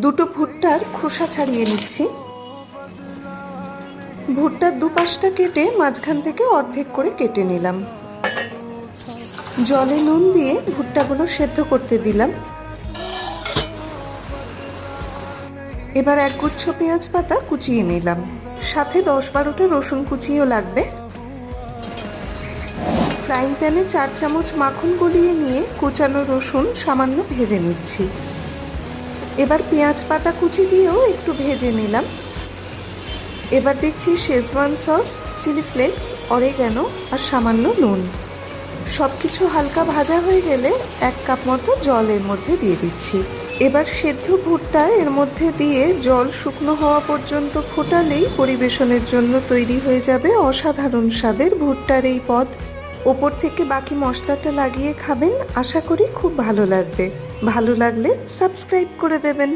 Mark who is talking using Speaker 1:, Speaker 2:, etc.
Speaker 1: দুটো ভুট্টার খোসা ছাড়িয়ে নিচ্ছি। ভুট্টার দুপাশটা কেটে মাঝখান থেকে অর্ধেক করে কেটে নিলাম। জলে নুন দিয়ে ভুট্টাগুলো সেদ্ধ করতে দিলাম। এবার এক গুচ্ছ পেঁয়াজ পাতা কুচিয়ে নিলাম। সাথে দশ বারোটা রসুন কুচিও লাগবে। ফ্রাইং প্যানে চার চামচ মাখন গলিয়ে নিয়ে কুচানো রসুন সামান্য ভেজে নিচ্ছি। এবার পেঁয়াজ পাতা কুচি দিয়েও একটু ভেজে নিলাম। এবার দিচ্ছি Schezwan sauce, chilli flakes, oregano আর সামান্য নুন। সব কিছু হালকা ভাজা হয়ে গেলে এক কাপ মতো জল এর মধ্যে দিয়ে দিচ্ছি। এবার সেদ্ধ ভুট্টা এর মধ্যে দিয়ে জল শুকনো হওয়া পর্যন্ত ফোটালেই পরিবেশনের জন্য তৈরি হয়ে যাবে অসাধারণ স্বাদের ভুট্টার এই পদ। ওপর থেকে বাকি মশলাটা লাগিয়ে খাবেন। আশা করি খুব ভালো লাগবে। ভালো লাগলে সাবস্ক্রাইব করে দেবেন।